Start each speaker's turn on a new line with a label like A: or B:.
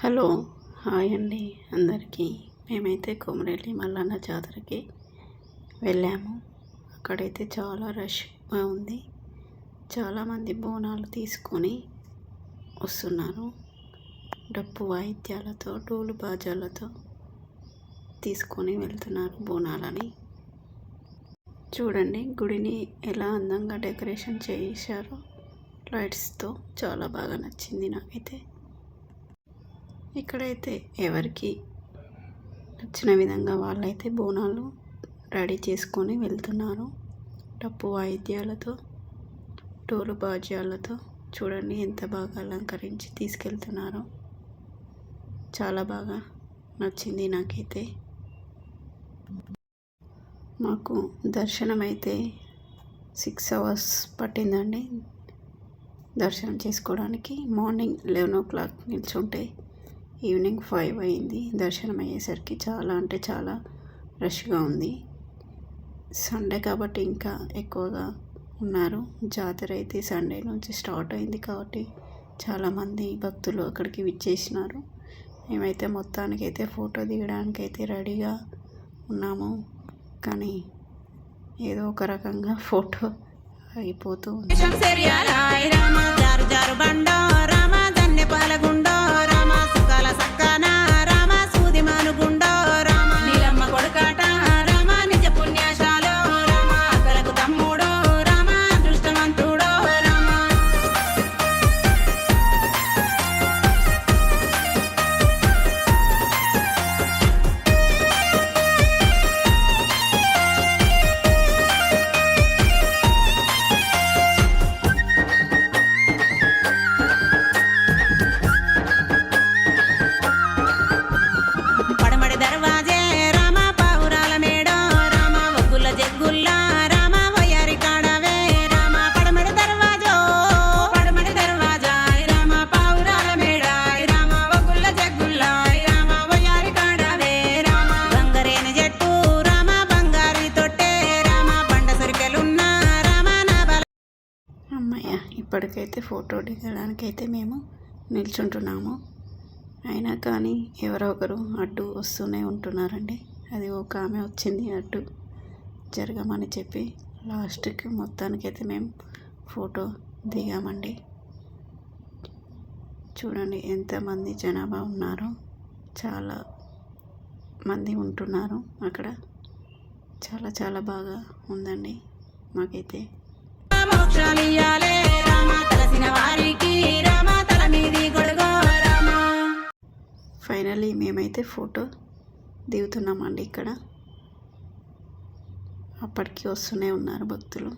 A: Hello hi అండి అందరికీ. మేమైతే కొమరెల్లి మల్లన్న జాతరకి వెళ్ళాము. అక్కడైతే చాలా రష్గా ఉంది. చాలామంది బోనాలు తీసుకొని వస్తున్నారు. డప్పు వాయిద్యాలతో డోలు బాజాలతో తీసుకొని వెళ్తున్నారు బోనాలని. చూడండి గుడిని ఎలా అందంగా డెకరేషన్ చేశారో. లైట్స్తో చాలా బాగా నచ్చింది నాకైతే. ఇక్కడైతే ఎవరికి నచ్చిన విధంగా వాళ్ళైతే బోనాలు రెడీ చేసుకొని వెళ్తున్నారు. డప్పు వాయిద్యాలతో టోలు బాజ్యాలతో చూడండి ఎంత బాగా అలంకరించి తీసుకెళ్తున్నారో. చాలా బాగా నచ్చింది నాకైతే. మాకు దర్శనం అయితే సిక్స్ అవర్స్ పట్టిందండి. దర్శనం చేసుకోవడానికి మార్నింగ్ లెవెన్ ఓ క్లాక్ నిల్చుంటే ఈవినింగ్ ఫైవ్ అయింది. దర్శనం అయ్యేసరికి చాలా అంటే చాలా రష్గా ఉంది. సండే కాబట్టి ఇంకా ఎక్కువగా ఉన్నారు. జాతర అయితే సండే నుంచి స్టార్ట్ అయింది కాబట్టి చాలామంది భక్తులు అక్కడికి విచ్చేసినారు. మేమైతే మొత్తానికైతే ఫోటో దిగడానికి అయితే రెడీగా ఉన్నాము. కానీ ఏదో ఒక రకంగా ఫోటో అయిపోతూ ఉంది. ఇప్పటికైతే ఫోటో దిగడానికి అయితే మేము నిల్చుంటున్నాము. అయినా కానీ ఎవరో ఒకరు అడ్డు వస్తూనే ఉంటున్నారండి. అది ఒక ఆమె వచ్చింది అడ్డు జరగమని చెప్పి లాస్ట్కి మొత్తానికైతే మేము ఫోటో దిగామండి. చూడండి ఎంతమంది జనాభా ఉన్నారో. చాలా మంది ఉంటున్నారు అక్కడ. చాలా చాలా బాగా ఉందండి మాకైతే. ఫైనలీ మేమైతే ఫోటో దిగుతున్నామండి ఇక్కడ. అప్పటికి వస్తూనే ఉన్నారు భక్తులు.